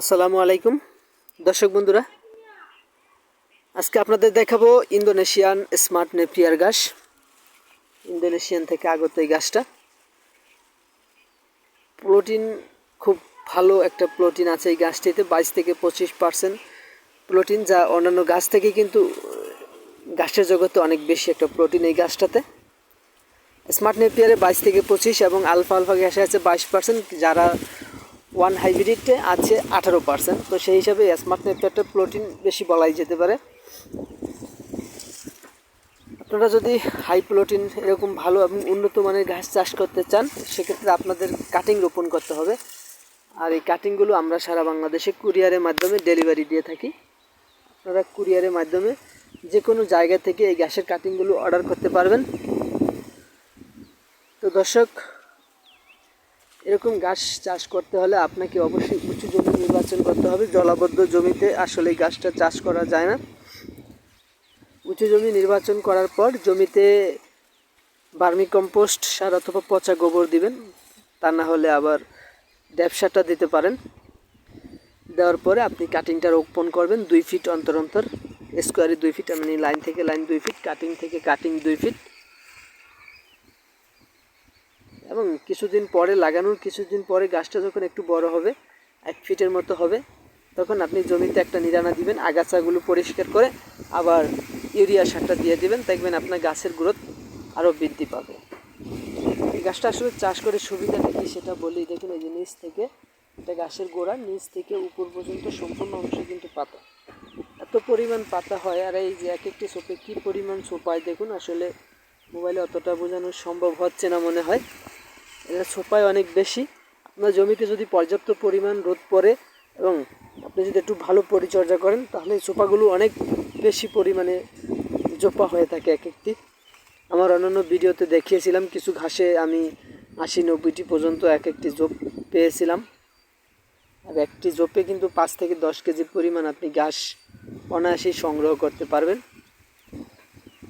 আসসালামু আলাইকুম। দর্শক বন্ধুরা, আজকে আপনাদের দেখাবো ইন্দোনেশিয়ান স্মার্ট নেপিয়ার ঘাস। ইন্দোনেশিয়ান থেকে আগত এই গাছটা প্রোটিন খুব ভালো একটা প্রোটিন আছে এই গাছটিতে বাইশ থেকে পঁচিশ পার্সেন্ট প্রোটিন যা অন্যান্য গাছ থেকে কিন্তু গাছের জগতে অনেক বেশি একটা প্রোটিন এই গাছটাতে স্মার্ট নেপিয়ারে বাইশ থেকে পঁচিশ এবং আলফা আলফা গ্যাসে আছে বাইশ পার্সেন্ট যারা ওয়ান হাইব্রিডে আছে আঠারো পার্সেন্ট। তো সেই হিসাবে স্মার্ট নেপিয়ারটা প্রোটিন বেশি বলাই যেতে পারে। আপনারা যদি হাই প্রোটিন এরকম ভালো এবং উন্নত মানের ঘাস চাষ করতে চান, সেক্ষেত্রে আপনাদের কাটিং রোপণ করতে হবে। আর এই কাটিংগুলো আমরা সারা বাংলাদেশে কুরিয়ারের মাধ্যমে ডেলিভারি দিয়ে থাকি। আপনারা কুরিয়ারের মাধ্যমে যে কোনো জায়গা থেকে এই গ্যাসের কাটিংগুলো অর্ডার করতে পারবেন। তো দর্শক এরকম গাছ চাষ করতে হলে আপনাকে অবশ্যই উঁচু জমি নির্বাচন করতে হবে। জলাবদ্ধ জমিতে আসলে গাছটা চাষ করা যায় না। উঁচু জমি নির্বাচন করার পর জমিতে বার্মি কম্পোস্ট সার অথবা পচা গোবর দিবেন। তা না হলে আবার ব্যবসাটা দিতে পারেন। দেওয়ার পরে আপনি কাটিংটা রোপণ করবেন দুই ফিট অন্তর অন্তর। স্কোয়ারে দুই ফিট মানে লাইন থেকে লাইন দুই ফিট কাটিং থেকে কাটিং দুই ফিট এবং কিছুদিন পরে লাগানোর কিছুদিন পরে গাছটা যখন একটু বড় হবে, এক ফিটের মতো হবে, তখন আপনি জমিতে একটা নিরানা দিবেন, আগাছাগুলো পরিষ্কার করে আবার ইউরিয়া সারটা দিয়ে দিবেন, দেখবেন আপনার গাছের গ্রোথ আরও বৃদ্ধি পাবে। এই গাছটা আসলে চাষ করে সুবিধাটা কি সেটা বলি। দেখুন, এই যে নিচ থেকে এটা গাছের গোড়া, নিচ থেকে উপর পর্যন্ত সম্পূর্ণ অংশ কিন্তু পাতা। এত পরিমাণ পাতা হয়, আর এই যে এক একটি সোপে কী পরিমাণ সোপায় দেখুন, আসলে মোবাইলে অতটা বোঝানো সম্ভব হচ্ছে না মনে হয়। এটা ছোপায় অনেক বেশি। আপনার জমিতে যদি পর্যাপ্ত পরিমাণ রোদ পড়ে এবং আপনি যদি একটু ভালো পরিচর্যা করেন, তাহলে চোপাগুলো অনেক বেশি পরিমাণে জোপা হয়ে থাকে এক একটি। আমার অন্যান্য ভিডিওতে দেখিয়েছিলাম, কিছু ঘাসে আমি আশি নব্বইটি পর্যন্ত এক একটি জোপ পেয়েছিলাম। আর একটি জোপে কিন্তু পাঁচ থেকে দশ কেজি পরিমাণ আপনি ঘাস অনায়াসেই সংগ্রহ করতে পারবেন।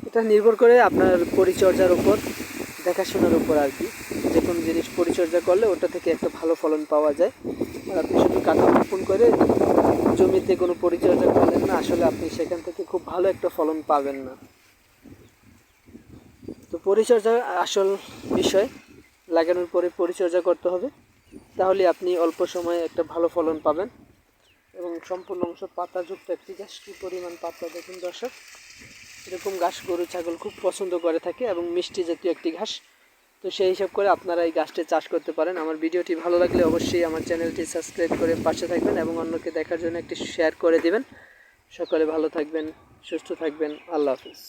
এটা নির্ভর করে আপনার পরিচর্যার উপর, দেখাশোনার উপর আর কি। যে কোনো জিনিস পরিচর্যা করলে ওটা থেকে একটা ভালো ফলন পাওয়া যায়। আর আপনি শুধু কাটা রোপণ করে জমিতে কোনো পরিচর্যা করলেন না, আসলে আপনি সেখান থেকে খুব ভালো একটা ফলন পাবেন না। তো পরিচর্যা আসল বিষয়, লাগানোর পরে পরিচর্যা করতে হবে। তাহলে আপনি অল্প সময়ে একটা ভালো ফলন পাবেন। এবং সম্পূর্ণ অংশ পাতাযুক্ত একটি গাছ, কী পরিমাণ পাতা দেখুন দর্শক। এরকম ঘাস গরু, ছাগল খুব পছন্দ করে থাকে এবং মিষ্টি জাতীয় একটি ঘাস। তো সেই হিসাব করে আপনারা এই গাছটি চাষ করতে পারেন। আমার ভিডিওটি ভালো লাগলে অবশ্যই আমার চ্যানেলটি সাবস্ক্রাইব করে পাশে থাকবেন এবং অন্যকে দেখার জন্য একটি শেয়ার করে দিবেন। সকলে ভালো থাকবেন, সুস্থ থাকবেন। আল্লাহ হাফিজ।